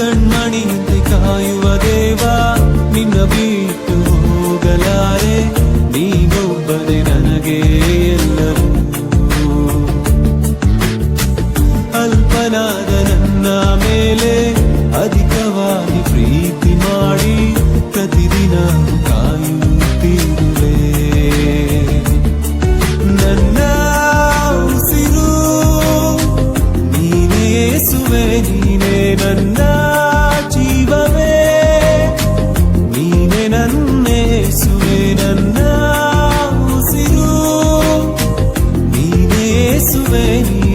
ಕಣ್ಮಣಿಯಿಂದ ಕಾಯುವ ದೇವ, ನಿನ್ನ ಬಿಟ್ಟು ಹೋಗಲಾರೆ. ನೀನೊಬ್ಬನೇ ನನಗೆ ಎಲ್ಲವೂ. ಅಲ್ಪನಾದ ನನ್ನ ಮೇಲೆ ಅಧಿಕವಾಗಿ ಪ್ರೀತಿ ಮಾಡಿ ಪ್ರತಿದಿನ ಕಾಯುತ್ತಿರುವೆ. ನನ್ನ ಉಸಿರು ನೀನೇ ನೀನೇ ನನ್ನ నన్నేసువే నన్నా ఉసిరు నీనేసువే నీ